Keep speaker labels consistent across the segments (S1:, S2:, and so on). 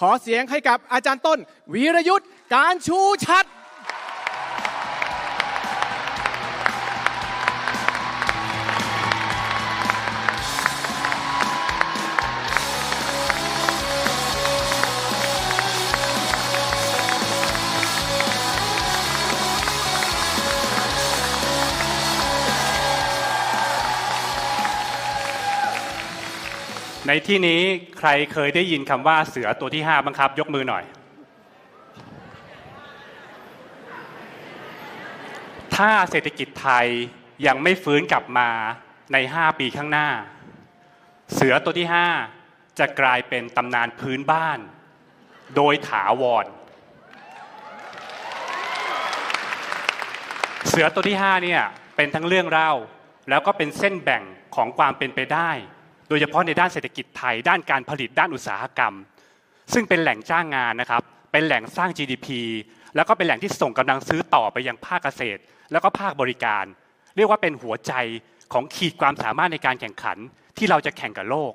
S1: ขอเสียงให้กับอาจารย์ต้น วีรยุทธ์การชูชัด
S2: ในที่นี้ใครเคยได้ยินคำว่าเสือตัวที่5บ้างครับ ยกมือหน่อย ถ้าเศรษฐกิจไทยยังไม่ฟื้นกลับมาใน 5 ปีข้างหน้า เสือตัวที่ 5 จะกลายเป็นตำนานพื้นบ้าน โดยถาวร เสือตัวที่ 5 เนี่ยเป็นทั้งเรื่องเล่า แล้วก็เป็นเส้นแบ่งของความเป็นไปได้ โดยเฉพาะในด้านเศรษฐกิจไทย ด้านการผลิตด้านอุตสาหกรรม ซึ่งเป็นแหล่งจ้างงานนะครับ เป็นแหล่งสร้าง GDP แล้วก็เป็นแหล่งที่ส่งกำลังซื้อต่อไปยังภาคเกษตร แล้วก็ภาคบริการ เรียกว่าเป็นหัวใจของขีดความสามารถในการแข่งขันที่เราจะแข่งกับโลก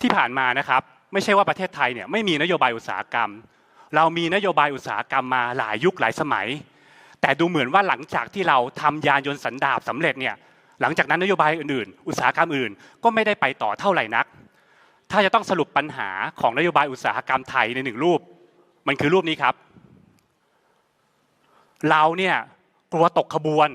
S2: ที่ผ่านมานะครับ ไม่ใช่ว่าประเทศไทยเนี่ยไม่มีนโยบายอุตสาหกรรม เรามีนโยบายอุตสาหกรรมมาหลายยุคหลายสมัย แต่ดูเหมือนว่าหลังจากที่เราทำยานยนต์สันดาปสำเร็จเนี่ย หลังจากนั้นนโยบายอื่นๆ อุตสาหกรรมอื่น ก็ไม่ได้ไปต่อเท่าไหร่นัก ถ้าจะต้องสรุปปัญหาของนโยบายอุตสาหกรรมไทยในหนึ่งรูป มันคือรูปนี้ครับ เราเนี่ยกลัวตกขบวน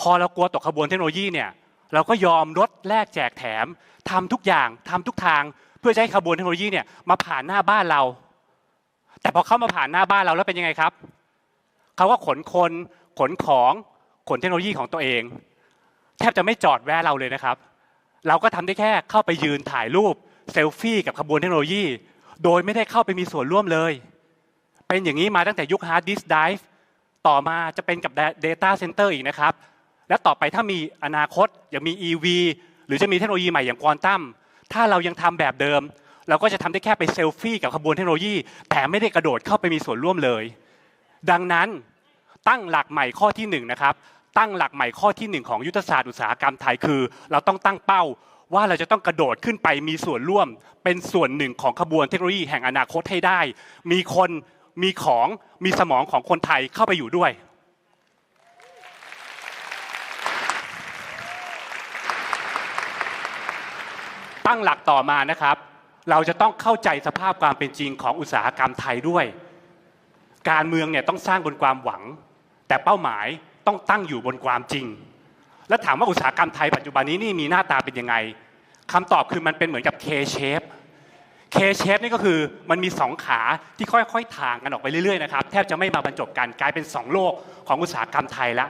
S2: พอเรากลัวตกขบวนเทคโนโลยีเนี่ยเราก็ยอมลดแลกแจกแถมทำทุกอย่างทำทุกทาง เพื่อจะให้ขบวนเทคโนโลยีเนี่ยมาผ่านหน้าบ้านเรา แต่พอเข้ามาผ่านหน้าบ้านเราแล้วเป็นยังไงครับเขาก็ขนคนขนของขนเทคโนโลยีของตัวเอง แทบจะไม่จอดแวะเราเลยนะครับ เราก็ทำได้แค่เข้าไปยืนถ่ายรูปเซลฟี่กับขบวนเทคโนโลยี โดยไม่ได้เข้าไปมีส่วนร่วมเลย เป็นอย่างนี้มาตั้งแต่ยุค Hard Disk Drive ต่อมาจะเป็นกับ Data Center อีกนะครับ และต่อไปถ้ามีอนาคตอย่างมี EV หรือจะมีเทคโนโลยีใหม่อย่างควอนตัมถ้าเรายังทำแบบเดิม เราก็จะทำได้แค่ไปเซลฟี่กับขบวนเทคโนโลยี แต่ไม่ได้กระโดดเข้าไปมีส่วนร่วมเลย ดังนั้นตั้งหลักใหม่ข้อที่หนึ่งนะครับ ตั้งหลักใหม่ข้อที่หนึ่งของยุทธศาสตร์อุตสาหกรรมไทยคือ เราต้องตั้งเป้าว่าเราจะต้องกระโดดขึ้นไปมีส่วนร่วม เป็นส่วนหนึ่งของขบวนเทคโนโลยีแห่งอนาคตให้ได้ มีคนมีของมีสมองของคนไทยเข้าไปอยู่ด้วย ตั้งหลักต่อมานะครับ เราจะต้องเข้าใจสภาพความเป็นจริงของอุตสาหกรรมไทยด้วย การเมืองเนี่ยต้องสร้างบนความหวัง แต่เป้าหมาย ต้องตั้งอยู่บนความจริง แล้วถามว่าอุตสาหกรรมไทยปัจจุบันนี้นี่มีหน้าตาเป็นยังไงคำตอบคือมันเป็นเหมือนกับ K shape K shape นี่ก็คือมันมีสองขาที่ค่อยๆถ่างกันออกไปเรื่อยๆนะครับแทบจะไม่มาบรรจบกันกลายเป็นสองโลกของอุตสาหกรรมไทยละ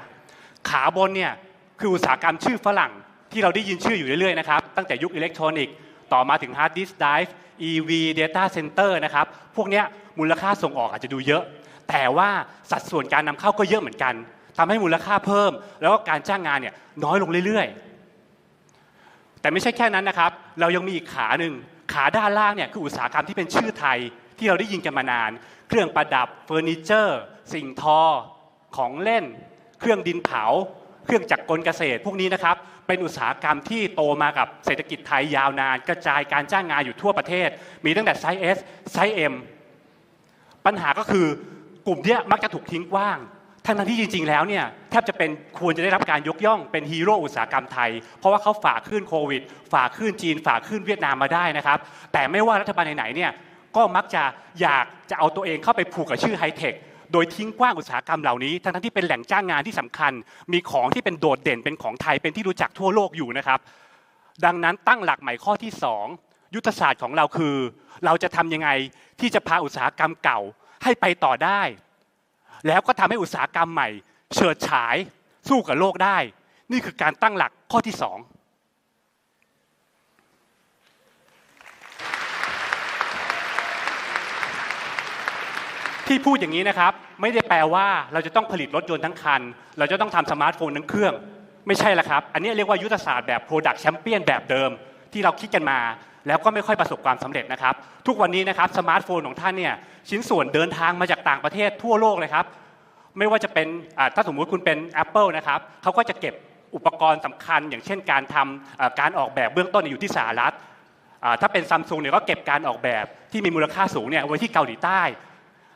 S2: ขาบนเนี่ยคืออุตสาหกรรมชื่อฝรั่งที่เราได้ยินชื่ออยู่เรื่อยๆนะครับตั้งแต่ยุคอิเล็กทรอนิกส์ต่อมาถึง hard disk drive EV data center นะครับพวกนี้มูลค่าส่งออกอาจจะดูเยอะ แต่ว่าสัดส่วนการนำเข้าก็เยอะเหมือนกัน ทำให้มูลค่าเพิ่ม แล้วก็การจ้างงานเนี่ยน้อยลงเรื่อยๆ แต่ไม่ใช่แค่นั้นนะครับ เรายังมีอีกขาหนึ่งขาด้านล่างเนี่ยคืออุตสาหกรรมที่เป็นชื่อไทยที่เราได้ยินกันมานาน เครื่องประดับเฟอร์นิเจอร์ สิ่งทอ ของเล่น เครื่องดินเผา เครื่องจักรกลเกษตร พวกนี้นะครับ เป็นอุตสาหกรรมที่โตมากับเศรษฐกิจไทยยาวนาน กระจายการจ้างงานอยู่ทั่วประเทศ มีตั้งแต่ไซส์ S ไซส์ M ปัญหาก็คือกลุ่มเนี้ยมักจะถูกทิ้งกว้าง ทั้งนั้นที่จริง ๆ แล้วเนี่ยแทบจะเป็นควรจะได้รับการยกย่องเป็นฮีโร่อุตสาหกรรมไทย เพราะว่าเขาฝ่าขึ้นโควิด ฝ่าขึ้นจีน ฝ่าขึ้นเวียดนามมาได้นะครับ แต่ไม่ว่ารัฐบาลไหนๆเนี่ยก็มักจะอยากจะเอาตัวเองเข้าไปผูกกับชื่อไฮเทคโดยทิ้งกว้างอุตสาหกรรมเหล่านี้ ทั้งที่เป็นแหล่งจ้างงานที่สำคัญ มีของที่เป็นโดดเด่นเป็นของไทยเป็นที่รู้จักทั่วโลกอยู่นะครับ ดังนั้นตั้งหลักใหม่ข้อที่ 2 ยุทธศาสตร์ของเราคือ เราจะทำยังไงที่จะพาอุตสาหกรรมเก่าให้ไปต่อได้ แล้วก็ทำให้อุตสาหกรรมใหม่ เฉิดฉายสู้กับโลกได้ นี่คือการตั้งหลักข้อที่สองที่พูดอย่างนี้นะครับ ไม่ได้แปลว่าเราจะต้องผลิตรถยนต์ทั้งคัน เราจะต้องทำสมาร์ทโฟนทั้งเครื่อง ไม่ใช่ละครับ อันนี้เรียกว่ายุทธศาสตร์แบบ Product Champion แบบเดิม ที่เราคิดกันมา แล้วก็ไม่ค่อยประสบความสำเร็จนะครับ ทุกวันนี้นะครับสมาร์ทโฟนของท่านเนี่ยชิ้นส่วนเดินทางมาจากต่างประเทศทั่วโลกเลยครับไม่ว่าจะเป็นถ้าสมมุติคุณเป็น Apple นะครับเขาก็จะเก็บอุปกรณ์สำคัญ อย่างเช่นการทำอ่าการออกแบบเบื้องต้นอยู่ที่สหรัฐถ้าเป็นซัมซุงเนี่ยก็เก็บการออกแบบที่มีมูลค่าสูงเนี่ยไว้ที่เกาหลีใต้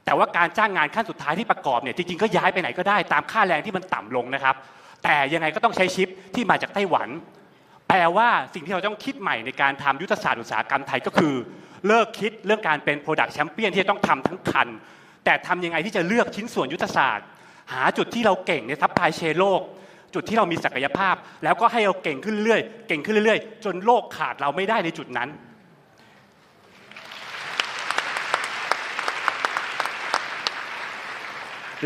S2: แต่ว่าการจ้างงานขั้นสุดท้ายที่ประกอบเนี่ยจริงๆก็ย้ายไปไหนก็ได้ตามค่าแรงที่มันต่ำลงนะครับ แต่ยังไงก็ต้องใช้ชิปที่มาจากไต้หวัน ลว่าสิ่งที่เราต้องคิดใหม่ในการทำยุทธศาสตร์อุตสาหกรรมไทยก็คือ เลิกคิดเรื่องการเป็น Product Champion ที่จะต้องทำทั้งคัน แต่ทำยังไงที่จะเลือกชิ้นส่วนยุทธศาสตร์ หาจุดที่เราเก่งในซัพพลายเชนโลก จุดที่เรามีศักยภาพ แล้วก็ให้เราเก่งขึ้นเรื่อยๆเก่งขึ้นเรื่อยๆ จนโลกขาดเราไม่ได้ในจุดนั้น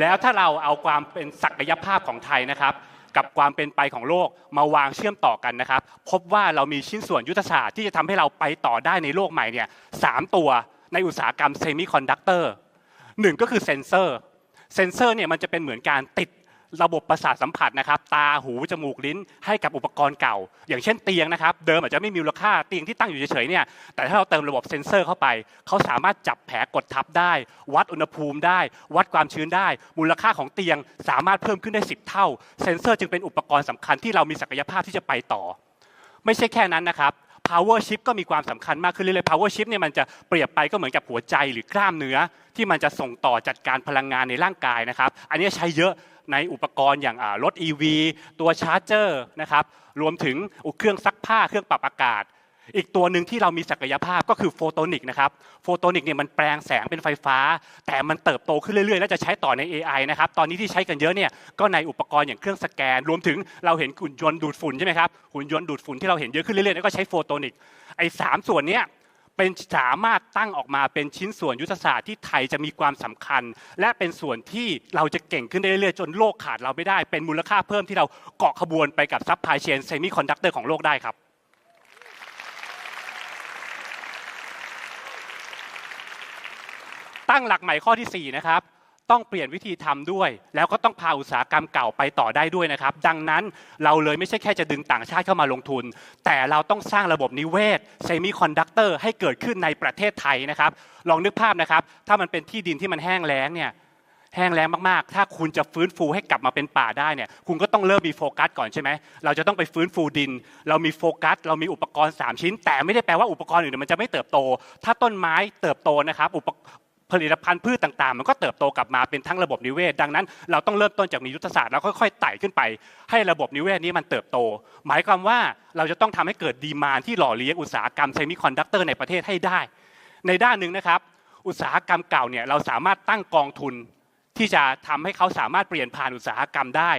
S2: แล้วถ้าเราเอาความเป็นศักยภาพของไทยนะครับ กับความเป็นไปของโลกมาวางเชื่อมต่อกันนะครับ พบว่าเรามีชิ้นส่วนยุทธศาสตร์ที่จะทำให้เราไปต่อได้ในโลกใหม่เนี่ยสามตัวในอุตสาหกรรมเซมิคอนดักเตอร์หนึ่งก็คือเซนเซอร์เซนเซอร์เนี่ยมันจะเป็นเหมือนการติด ระบบประสาทสัมผัสนะครับตาหูจมูกลิ้นให้กับอุปกรณ์เก่า อย่างเช่นเตียงนะครับ เดิมอาจจะไม่มีมูลค่าเตียงที่ตั้งอยู่เฉยๆเนี่ยแต่ถ้าเราเติมระบบเซนเซอร์เข้าไป เขาสามารถจับแผลกดทับได้ วัดอุณหภูมิได้ วัดความชื้นได้ มูลค่าของเตียงสามารถเพิ่มขึ้นได้ 10 เท่า เซนเซอร์จึงเป็นอุปกรณ์สำคัญที่เรามีศักยภาพที่จะไปต่อ ไม่ใช่แค่นั้นนะครับ power chip ก็มีความสำคัญมากขึ้นเรื่อยๆ power chip เนี่ยมันจะเปรียบไปก็เหมือนกับหัวใจหรือกล้ามเนื้อ ที่มันจะส่งต่อจัดการพลังงานในร่างกายนะครับ อันนี้ใช้เยอะ ในอุปกรณ์อย่างรถ EV ตัวชาร์จเจอร์นะครับรวมถึงเครื่องซักผ้าเครื่องปรับอากาศ อีกตัวหนึ่งที่เรามีศักยภาพก็คือโฟโตนิกนะครับโฟโตนิกเนี่ยมันแปลงแสงเป็นไฟฟ้า แต่มันเติบโตขึ้นเรื่อยๆ และจะใช้ต่อใน AI นะครับตอนนี้ที่ใช้กันเยอะเนี่ยก็ในอุปกรณ์อย่างเครื่องสแกน รวมถึงเราเห็นหุ่นยนต์ดูดฝุ่นใช่ไหมครับหุ่นยนต์ดูดฝุ่นที่เราเห็นเยอะขึ้นเรื่อยๆแล้วก็ใช้โฟโตนิกไอ้สามส่วนเนี้ย เป็นสามารถตั้งออกมาเป็นชิ้นส่วนยุทธศาสตร์ที่ไทยจะมีความสำคัญ และเป็นส่วนที่เราจะเก่งขึ้นเรื่อยๆจนโลกขาดเราไม่ได้ เป็นมูลค่าเพิ่มที่เราเกาะขบวนไปกับซัพพลายเชนเซมิคอนดักเตอร์ของโลกได้ครับตั้งหลักใหม่ข้อที่4นะครับ ต้องเปลี่ยนวิธีทำด้วย แล้วก็ต้องพาอุตสาหกรรมเก่าไปต่อได้ด้วยนะครับ ดังนั้นเราเลยไม่ใช่แค่จะดึงต่างชาติเข้ามาลงทุน แต่เราต้องสร้างระบบนิเวศเซมิคอนดักเตอร์ให้เกิดขึ้นในประเทศไทยนะครับ ลองนึกภาพนะครับ ถ้ามันเป็นที่ดินที่มันแห้งแล้งเนี่ยแห้งแล้งมากๆ ถ้าคุณจะฟื้นฟูให้กลับมาเป็นป่าได้เนี่ย คุณก็ต้องเริ่มมีโฟกัสก่อนใช่ไหม เราจะต้องไปฟื้นฟูดิน เรามีโฟกัส เรามีอุปกรณ์ 3 ชิ้น แต่ไม่ได้แปลว่าอุปกรณ์อื่นมันจะไม่เติบโต ถ้าต้นไม้เติบโตนะครับอุป ผลิตภัณฑ์พืชต่างๆ มันก็เติบโตกลับมาเป็นทั้งระบบนิเวศ ดังนั้น เราต้องเริ่มต้นจากมียุทธศาสตร์แล้วค่อยๆไต่ขึ้นไป ให้ระบบนิเวศนี้มันเติบโต หมายความว่าเราจะต้องทำให้เกิดดีมานที่หล่อเลี้ยงอุตสาหกรรมเซมิคอนดักเตอร์ในประเทศให้ได้ ในด้านหนึ่งนะครับ อุตสาหกรรมเก่าเนี่ยเราสามารถตั้งกองทุน ที่จะทำให้เขาสามารถเปลี่ยนผ่านอุตสาหกรรมได้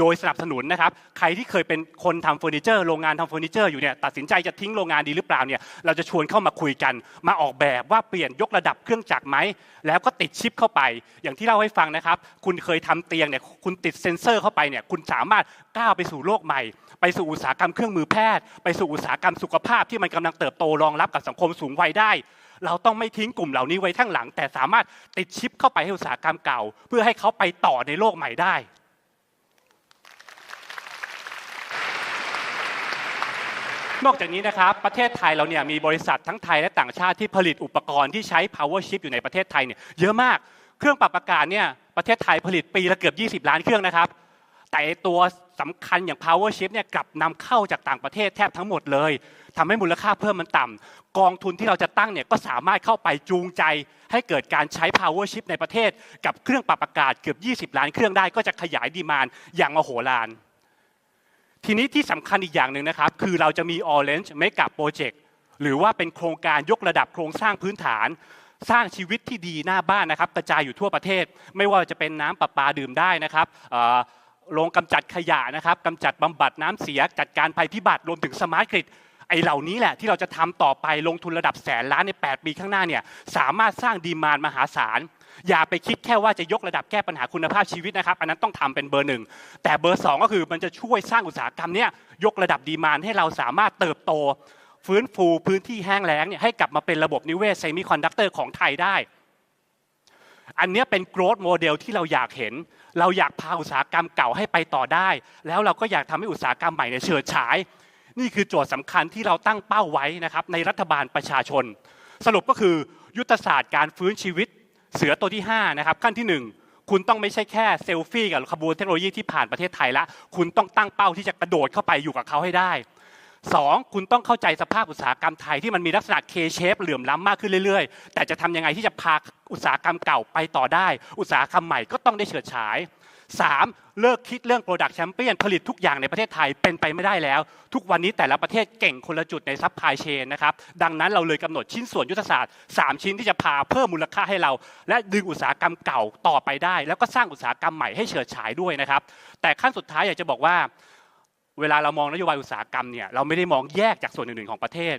S2: โดยสนับสนุนนะครับ ใครที่เคยเป็นคนทำเฟอร์นิเจอร์โรงงานทำเฟอร์นิเจอร์อยู่เนี่ยตัดสินใจจะทิ้งโรงงานดีหรือเปล่าเนี่ยเราจะชวนเข้ามาคุยกัน มาออกแบบว่าเปลี่ยนยกระดับเครื่องจักรไหมแล้วก็ติดชิปเข้าไป อย่างที่เล่าให้ฟังนะครับ คุณเคยทำเตียงเนี่ยคุณติดเซ็นเซอร์เข้าไปเนี่ยคุณสามารถก้าวไปสู่โลกใหม่ ไปสู่อุตสาหกรรมเครื่องมือแพทย์ ไปสู่อุตสาหกรรมสุขภาพที่มันกำลังเติบโตรองรับกับสังคมสูงวัยได้ เราต้องไม่ทิ้งกลุ่มเหล่านี้ไว้ข้งหลัง แต่สามารถติดชิปเข้าไปให้อุตสาหกรรมเก่า เพื่อให้เขาไปต่อในโลกใหม่ได้นอกจากนี้นะครับประเทศไทยเราเนี่ยมีบริษัททั้งไทยและต่างชาติที่ผลิตอุปกรณ์ที่ใช้ power chip อยู่ในประเทศไทยเนี่ยเยอะมากเครื่องปรับอากาศเนี่ยประเทศไทยผลิตปีละเกือบ 20 ล้านเครื่องนะครับ แต่ตัวสำคัญอย่าง power chip เนี่ยกลับนำเข้าจากต่างประเทศแทบทั้งหมดเลย ทำให้มูลค่าเพิ่มมันต่ำกองทุนที่เราจะตั้งเนี่ยก็สามารถเข้าไปจูงใจ ให้เกิดการใช้ power chip ในประเทศ กับเครื่องปรับอากาศเกือบ 20 ล้านเครื่องได้ก็จะขยายดีมานอย่างมโหฬารทีนี้ที่สำคัญอีกอย่างหนึ่งนะครับ คือเราจะมี Orange Make Up Project หรือว่าเป็นโครงการยกระดับโครงสร้างพื้นฐาน สร้างชีวิตที่ดีหน้าบ้านนะครับ กระจายอยู่ทั่วประเทศ ไม่ว่าจะเป็นน้ำประปาดื่มได้นะครับโรงกำจัดขยะนะครับกำจัดบำบัดน้ำเสียจัดการภัยพิบัติรวมถึงสมาร์ทกริด ไอเหล่านี้แหละที่เราจะทำต่อไปลงทุนระดับแสนล้านใน 8 ปีข้างหน้าเนี่ยสามารถสร้างดีมานมหาศาลอย่าไปคิดแค่ว่าจะยกระดับแก้ปัญหาคุณภาพชีวิตนะครับอันนั้นต้องทำเป็นเบอร์หนึ่งแต่เบอร์สองก็คือมันจะช่วยสร้างอุตสาหกรรมเนี้ยยกระดับดีมานให้เราสามารถเติบโต ฟื้นฟูพื้นที่แห้งแล้งเนี่ยให้กลับมาเป็นระบบนิเวศเซมิคอนดักเตอร์ของไทยได้ อันนี้เป็น growth model ที่เราอยากเห็น เราอยากพาอุตสาหกรรมเก่าให้ไปต่อได้ แล้วเราก็อยากทำให้อุตสาหกรรมใหม่เนี่ยเฉิดฉาย นี่คือโจทย์สำคัญที่เราตั้งเป้าไว้นะครับในรัฐบาลประชาชน สรุปก็คือยุทธศาสตร์การฟื้นชีวิตเสือตัวที่5นะครับขั้นที่ 1 คุณต้องไม่ใช่แค่เซลฟี่กับขบวนเทคโนโลยีที่ผ่านประเทศไทยละคุณต้องตั้งเป้าที่จะกระโดดเข้าไปอยู่กับเขาให้ได้สองคุณต้องเข้าใจสภาพอุตสาหกรรมไทยที่มันมีลักษณะ K-shape เหลื่อมล้ำมากขึ้นเรื่อยๆ แต่จะทำยังไงที่จะพาอุตสาหกรรมเก่าไปต่อได้ อุตสาหกรรมใหม่ก็ต้องได้เฉิดฉาย 3. เลิกคิดเรื่อง Product Champion ผลิตทุกอย่างในประเทศไทยเป็นไปไม่ได้แล้ว ทุกวันนี้แต่ละประเทศเก่งคนละจุดในซัพพลายเชนนะครับ ดังนั้นเราเลยกำหนดชิ้นส่วนยุทธศาสตร์ 3 ชิ้นที่จะพาเพิ่มมูลค่าให้เรา และดึงอุตสาหกรรมเก่าต่อไปได้ แล้วก็สร้างอุตสาหกรรมใหม่ให้เฉิดฉายด้วยนะครับ แต่ขั้นสุดท้ายอยากจะบอกว่า เวลาเรามองนโยบายอุตสาหกรรมเนี่ยเราไม่ได้มองแยกจากส่วนอื่นๆของประเทศ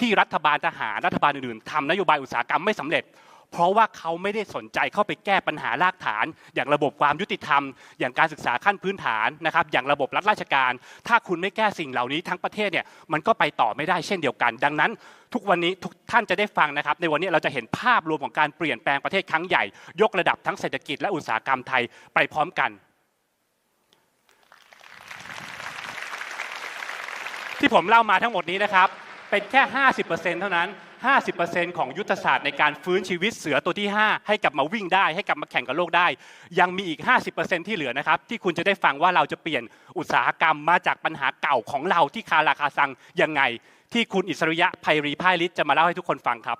S2: ที่รัฐบาลทหารรัฐบาลอื่นๆทำนโยบายอุตสาหกรรมไม่สำเร็จ เพราะว่าเขาไม่ได้สนใจเข้าไปแก้ปัญหารากฐาน อย่างระบบความยุติธรรม อย่างการศึกษาขั้นพื้นฐานนะครับ อย่างระบบรัฐราชการ ถ้าคุณไม่แก้สิ่งเหล่านี้ทั้งประเทศเนี่ยมันก็ไปต่อไม่ได้เช่นเดียวกัน ดังนั้น ทุกวันนี้ทุกท่านจะได้ฟังนะครับ ในวันนี้เราจะเห็นภาพรวมของการเปลี่ยนแปลงประเทศครั้งใหญ่ ยกระดับทั้งเศรษฐกิจและอุตสาหกรรมไทยไปพร้อมกันที่ผมเล่ามาทั้งหมดนี้นะครับ เป็นแค่ 50%เท่านั้น 50%ของยุทธศาสตร์ในการฟื้นชีวิตเสือตัวที่ 5 ให้กลับมาวิ่งได้ ให้กลับมาแข่งกับโลกได้ ยังมีอีก 50%ที่เหลือนะครับที่คุณจะได้ฟังว่าเราจะเปลี่ยนอุตสาหกรรมมาจากปัญหาเก่าของเราที่คาราคาซังยังไง ที่คุณอิสริยะไพรีพ่ายฤทธิ์จะมาเล่าให้ทุกคนฟังครับ